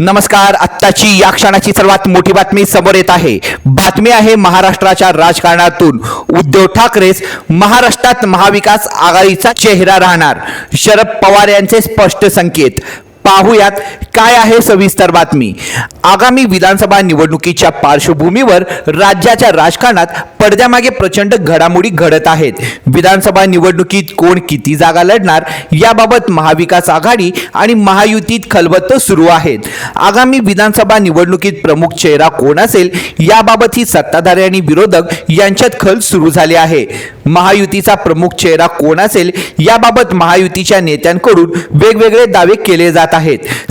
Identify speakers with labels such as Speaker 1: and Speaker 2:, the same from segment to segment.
Speaker 1: नमस्कार आत्ताची या क्षणाची सर्वात मोठी बातमी समोर येत आहे. बातमी आहे महाराष्ट्राच्या राजकारणातून. उद्धव ठाकरेच महाराष्ट्रात महाविकास आघाडीचा चेहरा राहणार. शरद पवार यांचे स्पष्ट संकेत. पाहूयात काय आहे सविस्तर बातमी. आगामी विधानसभा निवडणुकीच्या पार्श्वभूमीवर राज्याच्या राजकारणात पडद्यामागे प्रचंड घडामोडी घडत आहेत. विधानसभा निवडणुकीत कोण किती जागा लढणार याबाबत महाविकास आघाडी आणि महायुतीत खलबत्त सुरू आहेत. आगामी विधानसभा निवडणुकीत प्रमुख चेहरा कोण असेल याबाबत ही सत्ताधारी आणि विरोधक यांच्यात खल सुरू झाले आहे. महायुतीचा प्रमुख चेहरा कोण असेल याबाबत महायुतीच्या नेत्यांकडून वेगवेगळे दावे केले जात आहेत.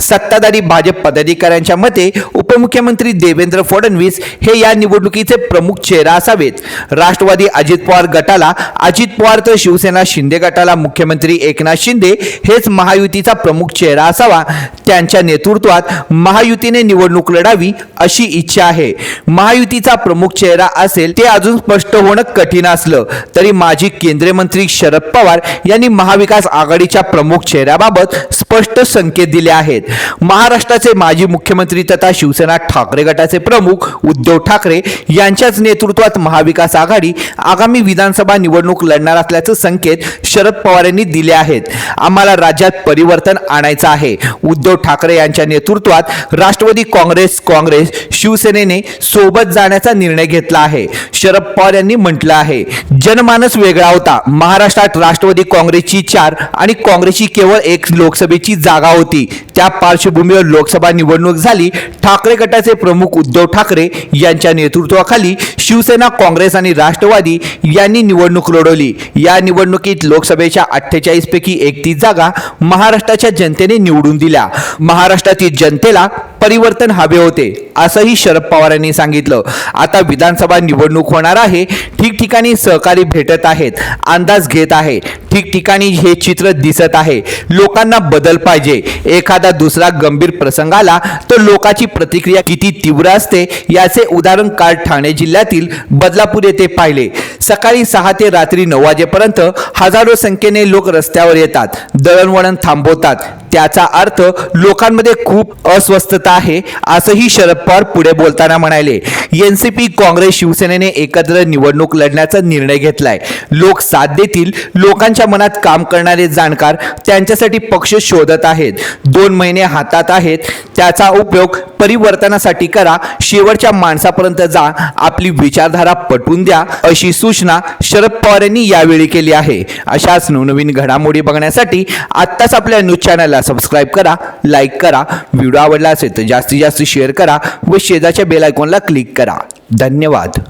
Speaker 1: सत्ताधारी भाजप पदाधिकाऱ्यांच्या मते उपमुख्यमंत्री देवेंद्र फडणवीस हे या निवडणुकीचे प्रमुख चेहरा असावेत. राष्ट्रवादी अजित पवार गटाला अजित पवार तर शिवसेना शिंदे गटाला मुख्यमंत्री एकनाथ शिंदे हेच महायुतीचा प्रमुख चेहरा असावा. त्यांच्या नेतृत्वात महायुतीने निवडणूक लढावी अशी इच्छा आहे. महायुतीचा प्रमुख चेहरा असेल ते अजून स्पष्ट होणं कठीण असलं. तरी माजी केंद्रीय मंत्री शरद पवार यांनी महाविकास आघाडीच्या प्रमुख चेहऱ्याबाबत स्पष्ट संकेत दिले आहेत. महाराष्ट्राचे माजी मुख्यमंत्री तथा शिवसेना ठाकरे गटाचे प्रमुख उद्धव ठाकरे यांच्याच नेतृत्वात महाविकास आघाडी आगामी विधानसभा निवडणूक लढणार असल्याचे संकेत शरद पवार यांनी दिले आहेत. आम्हाला राज्यात परिवर्तन आणायचं आहे. उद्धव ठाकरे यांच्या नेतृत्वात राष्ट्रवादी काँग्रेस काँग्रेस शिवसेनेने सोबत जाण्याचा निर्णय घेतला आहे. शरद पवार यांनी म्हटलं आहे जनमानस वेगळा होता. महाराष्ट्रात राष्ट्रवादी काँग्रेसची चार आणि काँग्रेसची केवळ एक लोकसभेची जागा होती. त्या पार्श्वभूमीवर लोकसभा निवडणूक झाली. ठाकरे गटाचे प्रमुख उद्धव ठाकरे यांच्या नेतृत्वाखाली शिवसेना काँग्रेस आणि राष्ट्रवादी यांनी निवडणूक लढवली. या निवडणुकीत लोकसभेच्या अठ्ठेचाळीस पैकी एकतीस जागा महाराष्ट्राच्या जनतेने निवडून दिल्या. महाराष्ट्रातील जनतेला परिवर्तन हवे होते असंही शरद पवार यांनी सांगितलं. आता विधानसभा निवडणूक होणार आहे ठिकठिकाणी सहकारी भेटत आहेत अंदाज घेत आहे ठिकठिकाणी हे चित्र दिसत आहे. लोकांना बदल पाहिजे एखादा दुसरा गंभीर प्रसंग आला तर लोकांची प्रतिक्रिया किती तीव्र असते याचे उदाहरण काल ठाणे जिल्ह्यातील बदलापूर येथे पाहिले. सकाळी सहा ते रात्री नऊ वाजेपर्यंत हजारो संख्येने लोक रस्त्यावर येतात दळणवळण थांबवतात. त्याचा अर्थ लोकांमध्ये खूप अस्वस्थता आहे असंही शरद पवार पुढे बोलताना म्हणाले. एनसीपी काँग्रेस शिवसेनेने एकत्र निवडणूक लढण्याचा निर्णय घेतलाय. लोक साथ देतील लोकांच्या मनात काम करणारे जाणकार त्यांच्यासाठी पक्ष शोधत आहेत. दोन महिने हातात आहेत त्याचा उपयोग परिवर्तनासाठी करा. शेवटच्या माणसापर्यंत जा. आपली विचारधारा पटवून द्या. अशी सूचना शरद पवार यांनी यावेळी केली आहे. अशाच नवनवीन घडामोडी बघण्यासाठी आत्ताच आपल्या न्यूज चॅनलला सबस्क्राईब करा लाईक करा. व्हिडिओ आवडला असेल तर जास्तीत जास्त शेअर करा व शेजारच्या बेल आयकॉनला क्लिक करा. धन्यवाद.